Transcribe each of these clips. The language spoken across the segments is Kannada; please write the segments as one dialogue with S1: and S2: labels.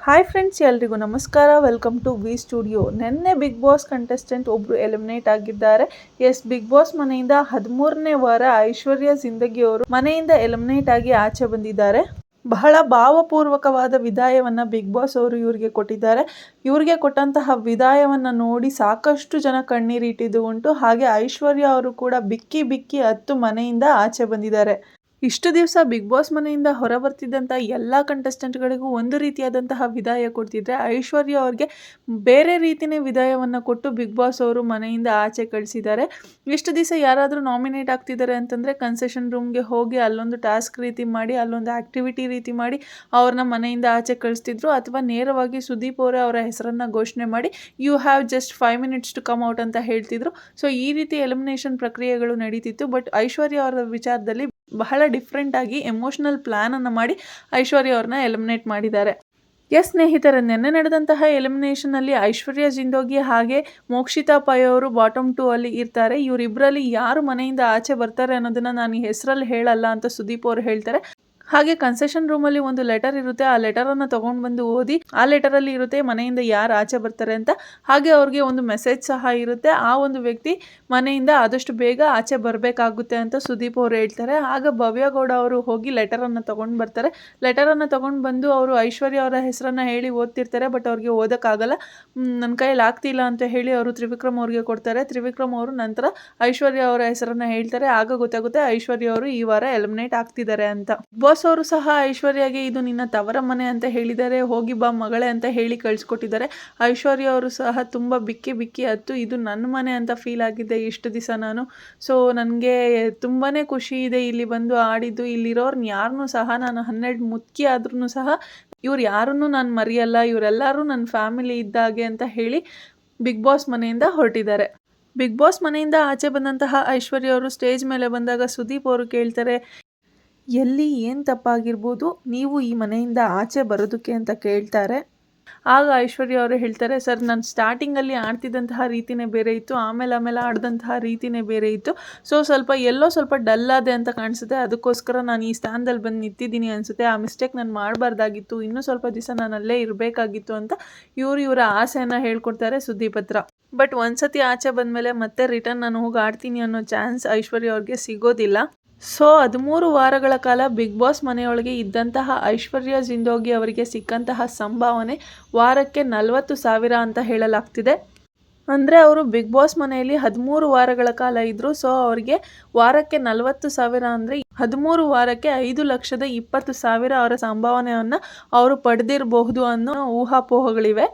S1: ಹಾಯ್ ಫ್ರೆಂಡ್ಸ್ ಎಲ್ರಿಗೂ ನಮಸ್ಕಾರ. ವೆಲ್ಕಮ್ ಟು ವಿ ಸ್ಟುಡಿಯೋ ನಿನ್ನೆ ಬಿಗ್ ಬಾಸ್ ಕಂಟೆಸ್ಟೆಂಟ್ ಒಬ್ಬರು ಎಲಿಮಿನೇಟ್ ಆಗಿದ್ದಾರೆ. ಎಸ್ ಬಿಗ್ ಬಾಸ್ ಮನೆಯಿಂದ ಹದಿಮೂರನೇ ವಾರ ಐಶ್ವರ್ಯ ಜಿಂದಗಿ ಅವರು ಮನೆಯಿಂದ ಎಲಿಮಿನೇಟ್ ಆಗಿ ಆಚೆ ಬಂದಿದ್ದಾರೆ. ಬಹಳ ಭಾವಪೂರ್ವಕವಾದ ವಿದಾಯವನ್ನ ಬಿಗ್ ಬಾಸ್ ಅವರು ಇವರಿಗೆ ಕೊಟ್ಟಿದ್ದಾರೆ. ಇವರಿಗೆ ಕೊಟ್ಟಂತಹ ವಿದಾಯವನ್ನು ನೋಡಿ ಸಾಕಷ್ಟು ಜನ ಕಣ್ಣೀರಿಟ್ಟಿದ್ದು ಉಂಟು. ಹಾಗೆ ಐಶ್ವರ್ಯ ಅವರು ಕೂಡ ಬಿಕ್ಕಿ ಬಿಕ್ಕಿ ಹತ್ತು ಮನೆಯಿಂದ ಆಚೆ ಬಂದಿದ್ದಾರೆ. ಇಷ್ಟು ದಿವಸ ಬಿಗ್ ಬಾಸ್ ಮನೆಯಿಂದ ಹೊರ ಬರ್ತಿದ್ದಂಥ ಎಲ್ಲ ಕಂಟೆಸ್ಟೆಂಟ್ಗಳಿಗೂ ಒಂದು ರೀತಿಯಾದಂತಹ ವಿದಾಯ ಕೊಡ್ತಿದ್ರೆ ಐಶ್ವರ್ಯ ಅವ್ರಿಗೆ ಬೇರೆ ರೀತಿಯೇ ವಿದಾಯವನ್ನು ಕೊಟ್ಟು ಬಿಗ್ ಬಾಸ್ ಅವರು ಮನೆಯಿಂದ ಆಚೆ ಕಳಿಸಿದ್ದಾರೆ. ಇಷ್ಟು ದಿವಸ ಯಾರಾದರೂ ನಾಮಿನೇಟ್ ಆಗ್ತಿದ್ದಾರೆ ಅಂತಂದರೆ ಕನ್ಸೆಷನ್ ರೂಮ್ಗೆ ಹೋಗಿ ಅಲ್ಲೊಂದು ಟಾಸ್ಕ್ ರೀತಿ ಮಾಡಿ, ಅಲ್ಲೊಂದು ಆ್ಯಕ್ಟಿವಿಟಿ ರೀತಿ ಮಾಡಿ ಅವ್ರನ್ನ ಮನೆಯಿಂದ ಆಚೆ ಕಳಿಸ್ತಿದ್ರು. ಅಥವಾ ನೇರವಾಗಿ ಸುದೀಪ್ ಅವರೇ ಅವರ ಹೆಸರನ್ನು ಘೋಷಣೆ ಮಾಡಿ you have just five minutes to come out ಅಂತ ಹೇಳ್ತಿದ್ರು. ಸೊ ಈ ರೀತಿ ಎಲಿಮಿನೇಷನ್ ಪ್ರಕ್ರಿಯೆಗಳು ನಡೀತಿತ್ತು. ಬಟ್ ಐಶ್ವರ್ಯ ಅವರ ವಿಚಾರದಲ್ಲಿ ಬಹಳ ಡಿಫ್ರೆಂಟ್ ಆಗಿ ಎಮೋಷನಲ್ ಪ್ಲಾನ್ ಅನ್ನು ಮಾಡಿ ಐಶ್ವರ್ಯ ಅವ್ರನ್ನ ಎಲಿಮಿನೇಟ್ ಮಾಡಿದ್ದಾರೆ. ಎಸ್ ಸ್ನೇಹಿತರೆ ನಿನ್ನೆ ನಡೆದಂತಹ ಎಲಿಮಿನೇಷನ್ ಅಲ್ಲಿ ಐಶ್ವರ್ಯ ಜಿಂದೋಗಿ ಹಾಗೆ ಮೋಕ್ಷಿತಾ ಪೈ ಅವರು ಬಾಟಮ್ ಟೂ ಅಲ್ಲಿ ಇರ್ತಾರೆ. ಇವರಿಬ್ಬರಲ್ಲಿ ಯಾರು ಮನೆಯಿಂದ ಆಚೆ ಬರ್ತಾರೆ ಅನ್ನೋದನ್ನ ನಾನು ಈ ಹೆಸರಲ್ಲಿ ಹೇಳಲ್ಲ ಅಂತ ಸುದೀಪ್ ಅವರು ಹೇಳ್ತಾರೆ. ಹಾಗೆ ಕನ್ಸೆಷನ್ ರೂಮಲ್ಲಿ ಒಂದು ಲೆಟರ್ ಇರುತ್ತೆ. ಆ ಲೆಟರ್ ಅನ್ನ ತಗೊಂಡ್ ಬಂದು ಓದಿ, ಆ ಲೆಟರ್ ಅಲ್ಲಿ ಇರುತ್ತೆ, ಮನೆಯಿಂದ ಯಾರು ಆಚೆ ಬರ್ತಾರೆ ಅಂತ. ಹಾಗೆ ಅವ್ರಿಗೆ ಒಂದು ಮೆಸೇಜ್ ಸಹ ಇರುತ್ತೆ. ಆ ಒಂದು ವ್ಯಕ್ತಿ ಮನೆಯಿಂದ ಆದಷ್ಟು ಬೇಗ ಆಚೆ ಬರಬೇಕಾಗುತ್ತೆ ಅಂತ ಸುದೀಪ್ ಅವರು ಹೇಳ್ತಾರೆ. ಆಗ ಭವ್ಯಗೌಡ ಅವರು ಹೋಗಿ ಲೆಟರ್ ಅನ್ನ ತಗೊಂಡ್ ಬರ್ತಾರೆ. ಲೆಟರ್ ಅನ್ನ ತಗೊಂಡ್ ಬಂದು ಅವರು ಐಶ್ವರ್ಯ ಅವರ ಹೆಸರನ್ನ ಹೇಳಿ ಓದ್ತಿರ್ತಾರೆ ಬಟ್ ಅವ್ರಿಗೆ ಓದೋಕ್ಕಾಗಲ್ಲ. ನನ್ನ ಕೈಯಲ್ಲಿ ಆಗ್ತಿಲ್ಲ ಅಂತ ಹೇಳಿ ಅವರು ತ್ರಿವಿಕ್ರಮ್ ಅವ್ರಿಗೆ ಕೊಡ್ತಾರೆ. ತ್ರಿವಿಕ್ರಮ್ ಅವರು ನಂತರ ಐಶ್ವರ್ಯ ಅವರ ಹೆಸರನ್ನ ಹೇಳ್ತಾರೆ. ಆಗ ಗೊತ್ತಾಗುತ್ತೆ ಐಶ್ವರ್ಯ ಅವರು ಈ ವಾರ ಎಲಿಮಿನೇಟ್ ಆಗ್ತಿದ್ದಾರೆ ಅಂತ. ಬಾಸ್ ಅವರು ಸಹ ಐಶ್ವರ್ಯಗೆ ಇದು ನಿನ್ನ ತವರ ಮನೆ ಅಂತ ಹೇಳಿದ್ದಾರೆ. ಹೋಗಿ ಬಾ ಮಗಳೇ ಅಂತ ಹೇಳಿ ಕಳಿಸ್ಕೊಟ್ಟಿದ್ದಾರೆ. ಐಶ್ವರ್ಯ ಅವರು ಸಹ ತುಂಬ ಬಿಕ್ಕಿ ಬಿಕ್ಕಿ ಹತ್ತು, ಇದು ನನ್ನ ಮನೆ ಅಂತ ಫೀಲ್ ಆಗಿದೆ ಇಷ್ಟು ದಿವಸ ನಾನು. ಸೊ ನನಗೆ ತುಂಬಾ ಖುಷಿ ಇದೆ ಇಲ್ಲಿ ಬಂದು ಆಡಿದ್ದು. ಇಲ್ಲಿರೋರ್ನ ಯಾರನ್ನೂ ಸಹ ನಾನು ಹನ್ನೆರಡು ಮುತ್ಕಿ ಆದ್ರೂ ಸಹ ಇವ್ರು ಯಾರನ್ನೂ ನಾನು ಮರೆಯಲ್ಲ. ಇವರೆಲ್ಲರೂ ನನ್ನ ಫ್ಯಾಮಿಲಿ ಇದ್ದಾಗೆ ಅಂತ ಹೇಳಿ ಬಿಗ್ ಬಾಸ್ ಮನೆಯಿಂದ ಹೊರಟಿದ್ದಾರೆ. ಬಿಗ್ ಬಾಸ್ ಮನೆಯಿಂದ ಆಚೆ ಬಂದಂತಹ ಐಶ್ವರ್ಯ ಅವರು ಸ್ಟೇಜ್ ಮೇಲೆ ಬಂದಾಗ ಸುದೀಪ್ ಅವರು ಕೇಳ್ತಾರೆ ಎಲ್ಲಿ ಏನು ತಪ್ಪಾಗಿರ್ಬೋದು ನೀವು ಈ ಮನೆಯಿಂದ ಆಚೆ ಬರೋದಕ್ಕೆ ಅಂತ ಕೇಳ್ತಾರೆ. ಆಗ ಐಶ್ವರ್ಯ ಅವರು ಹೇಳ್ತಾರೆ, ಸರ್, ನಾನು ಸ್ಟಾರ್ಟಿಂಗಲ್ಲಿ ಆಡ್ತಿದ್ದಂತಹ ರೀತಿನೇ ಬೇರೆ ಇತ್ತು, ಆಮೇಲೆ ಆಮೇಲೆ ಆಡಿದಂತಹ ರೀತಿನೇ ಬೇರೆ ಇತ್ತು. ಸೊ ಸ್ವಲ್ಪ ಎಲ್ಲೋ ಸ್ವಲ್ಪ ಡಲ್ ಆದೆ ಅಂತ ಕಾಣಿಸುತ್ತೆ, ಅದಕ್ಕೋಸ್ಕರ ನಾನು ಈ ಸ್ಥಾನದಲ್ಲಿ ಬಂದು ನಿಂತಿದ್ದೀನಿ ಅನಿಸುತ್ತೆ. ಆ ಮಿಸ್ಟೇಕ್ ನಾನು ಮಾಡಬಾರ್ದಾಗಿತ್ತು. ಇನ್ನೂ ಸ್ವಲ್ಪ ದಿವಸ ನಾನು ಅಲ್ಲೇ ಇರಬೇಕಾಗಿತ್ತು ಅಂತ ಇವರು ಇವರ ಆಸೆಯನ್ನು ಹೇಳ್ಕೊಡ್ತಾರೆ ಸುದ್ದಿಪತ್ರ ಬಟ್ ಬಟ್ ಒಂದ್ಸತಿ ಆಚೆ ಬಂದಮೇಲೆ ಮತ್ತೆ ರಿಟರ್ನ್ ನಾನು ಹೋಗಿ ಆಡ್ತೀನಿ ಅನ್ನೋ ಚಾನ್ಸ್ ಐಶ್ವರ್ಯ ಅವ್ರಿಗೆ ಸಿಗೋದಿಲ್ಲ. ಸೊ ಹದಿಮೂರು ವಾರಗಳ ಕಾಲ ಬಿಗ್ ಬಾಸ್ ಮನೆಯೊಳಗೆ ಇದ್ದಂತಹ ಐಶ್ವರ್ಯ ಜಿಂದೋಗಿ ಅವರಿಗೆ ಸಿಕ್ಕಂತಹ ಸಂಭಾವನೆ ವಾರಕ್ಕೆ ನಲವತ್ತು ಸಾವಿರ ಅಂತ ಹೇಳಲಾಗ್ತಿದೆ. ಅಂದರೆ ಅವರು ಬಿಗ್ ಬಾಸ್ ಮನೆಯಲ್ಲಿ ಹದಿಮೂರು ವಾರಗಳ ಕಾಲ ಇದ್ದರು ಸೊ ಅವರಿಗೆ ವಾರಕ್ಕೆ ನಲವತ್ತು ಸಾವಿರ ಅಂದರೆ ಹದಿಮೂರು ವಾರಕ್ಕೆ ಐದು ಲಕ್ಷದ ಇಪ್ಪತ್ತು ಸಾವಿರ ಅವರ ಸಂಭಾವನೆಯನ್ನು ಅವರು ಪಡೆದಿರಬಹುದು ಅನ್ನೋ ಊಹಾಪೋಹಗಳಿವೆ.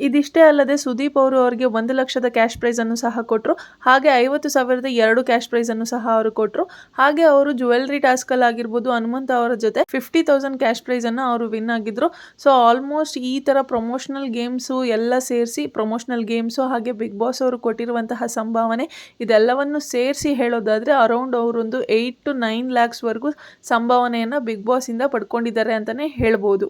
S1: ಇದಿಷ್ಟೇ ಅಲ್ಲದೆ ಸುದೀಪ್ ಅವರು ಅವರಿಗೆ ಒಂದು ಲಕ್ಷದ ಕ್ಯಾಶ್ ಪ್ರೈಸನ್ನು ಸಹ ಕೊಟ್ಟರು ಹಾಗೆ ಐವತ್ತು ಸಾವಿರದ ಎರಡು ಕ್ಯಾಶ್ ಪ್ರೈಸನ್ನು ಸಹ ಅವರು ಕೊಟ್ಟರು ಹಾಗೆ ಅವರು ಜ್ಯುವೆಲ್ರಿ ಟಾಸ್ಕಲ್ಲಿ ಆಗಿರ್ಬೋದು ಹನುಮಂತ ಅವರ ಜೊತೆ ಫಿಫ್ಟಿ ತೌಸಂಡ್ ಕ್ಯಾಶ್ ಪ್ರೈಸನ್ನು ಅವರು ವಿನ್ ಆಗಿದ್ರು. ಸೊ ಆಲ್ಮೋಸ್ಟ್ ಈ ಥರ ಪ್ರಮೋಷನಲ್ ಗೇಮ್ಸು ಎಲ್ಲ ಸೇರಿಸಿ ಪ್ರಮೋಷನಲ್ ಗೇಮ್ಸು ಹಾಗೆ ಬಿಗ್ ಬಾಸ್ ಅವರು ಕೊಟ್ಟಿರುವಂತಹ ಸಂಭಾವನೆ ಇದೆಲ್ಲವನ್ನು ಸೇರಿಸಿ ಹೇಳೋದಾದರೆ ಅರೌಂಡ್ ಅವರೊಂದು ಏಯ್ಟ್ ಟು ನೈನ್ ಲ್ಯಾಕ್ಸ್ವರೆಗೂ ಸಂಭಾವನೆಯನ್ನು ಬಿಗ್ ಬಾಸಿಂದ ಪಡ್ಕೊಂಡಿದ್ದಾರೆ ಅಂತಲೇ ಹೇಳ್ಬೋದು.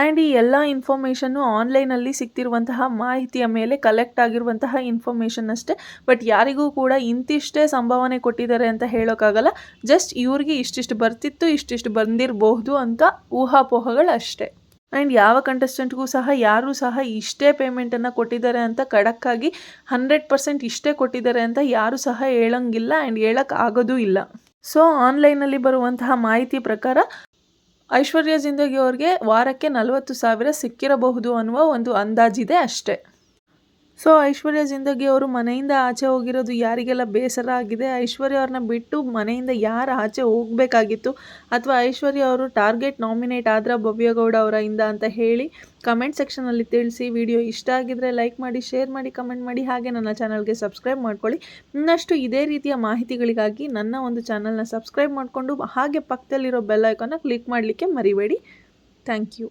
S1: ಆ್ಯಂಡ್ ಈ ಎಲ್ಲ ಇನ್ಫಾರ್ಮೇಷನ್ನು ಆನ್ಲೈನಲ್ಲಿ ಸಿಗ್ತಿರುವಂತಹ ಮಾಹಿತಿಯ ಮೇಲೆ ಕಲೆಕ್ಟ್ ಆಗಿರುವಂತಹ ಇನ್ಫಾರ್ಮೇಷನ್ ಅಷ್ಟೇ. ಬಟ್ ಯಾರಿಗೂ ಕೂಡ ಇಂತಿಷ್ಟೇ ಸಂಭಾವನೆ ಕೊಟ್ಟಿದ್ದಾರೆ ಅಂತ ಹೇಳೋಕ್ಕಾಗಲ್ಲ. ಜಸ್ಟ್ ಇವ್ರಿಗೆ ಇಷ್ಟಿಷ್ಟು ಬರ್ತಿತ್ತು, ಇಷ್ಟಿಷ್ಟು ಬಂದಿರಬಹುದು ಅಂತ ಊಹಾಪೋಹಗಳಷ್ಟೇ ಆ್ಯಂಡ್ ಯಾವ ಕಂಟೆಸ್ಟೆಂಟ್ಗೂ ಸಹ, ಯಾರೂ ಸಹ ಇಷ್ಟೇ ಪೇಮೆಂಟನ್ನು ಕೊಟ್ಟಿದ್ದಾರೆ ಅಂತ ಖಡಕ್ಕಾಗಿ ಹಂಡ್ರೆಡ್ ಪರ್ಸೆಂಟ್ ಇಷ್ಟೇ ಕೊಟ್ಟಿದ್ದಾರೆ ಅಂತ ಯಾರೂ ಸಹ ಹೇಳೋಂಗಿಲ್ಲ ಆ್ಯಂಡ್ ಹೇಳೋಕ್ಕಾಗೋದೂ ಇಲ್ಲ. ಸೊ ಆನ್ಲೈನಲ್ಲಿ ಬರುವಂತಹ ಮಾಹಿತಿ ಪ್ರಕಾರ ಐಶ್ವರ್ಯ ಜಿಂದಗಿ ಅವ್ರಿಗೆ ವಾರಕ್ಕೆ ನಲವತ್ತು ಸಾವಿರ ಸಿಕ್ಕಿರಬಹುದು ಅನ್ನುವ ಒಂದು ಅಂದಾಜಿದೆ ಅಷ್ಟೇ. ಸೊ ಐಶ್ವರ್ಯ ಜಿಂದಗಿ ಅವರು ಮನೆಯಿಂದ ಆಚೆ ಹೋಗಿರೋದು ಯಾರಿಗೆಲ್ಲ ಬೇಸರ ಆಗಿದೆ? ಐಶ್ವರ್ಯ ಅವ್ರನ್ನ ಬಿಟ್ಟು ಮನೆಯಿಂದ ಯಾರು ಆಚೆ ಹೋಗಬೇಕಾಗಿತ್ತು? ಅಥವಾ ಐಶ್ವರ್ಯ ಅವರು ಟಾರ್ಗೆಟ್ ನಾಮಿನೇಟ್ ಆದ್ರ ಭವ್ಯಗೌಡ ಅವರಿಂದ ಅಂತ ಹೇಳಿ ಕಮೆಂಟ್ ಸೆಕ್ಷನಲ್ಲಿ ತಿಳಿಸಿ ವಿಡಿಯೋ ಇಷ್ಟ ಆಗಿದ್ರೆ ಲೈಕ್ ಮಾಡಿ, ಶೇರ್ ಮಾಡಿ, ಕಮೆಂಟ್ ಮಾಡಿ. ಹಾಗೆ ನನ್ನ ಚಾನಲ್ಗೆ ಸಬ್ಸ್ಕ್ರೈಬ್ ಮಾಡ್ಕೊಳ್ಳಿ. ಇನ್ನಷ್ಟು ಇದೇ ರೀತಿಯ ಮಾಹಿತಿಗಳಿಗಾಗಿ ನನ್ನ ಒಂದು ಚಾನಲ್ನ ಸಬ್ಸ್ಕ್ರೈಬ್ ಮಾಡಿಕೊಂಡು ಹಾಗೆ ಪಕ್ಕದಲ್ಲಿರೋ ಬೆಲ್ ಐಕಾನ್ನ ಕ್ಲಿಕ್ ಮಾಡಲಿಕ್ಕೆ ಮರಿಬೇಡಿ. Thank you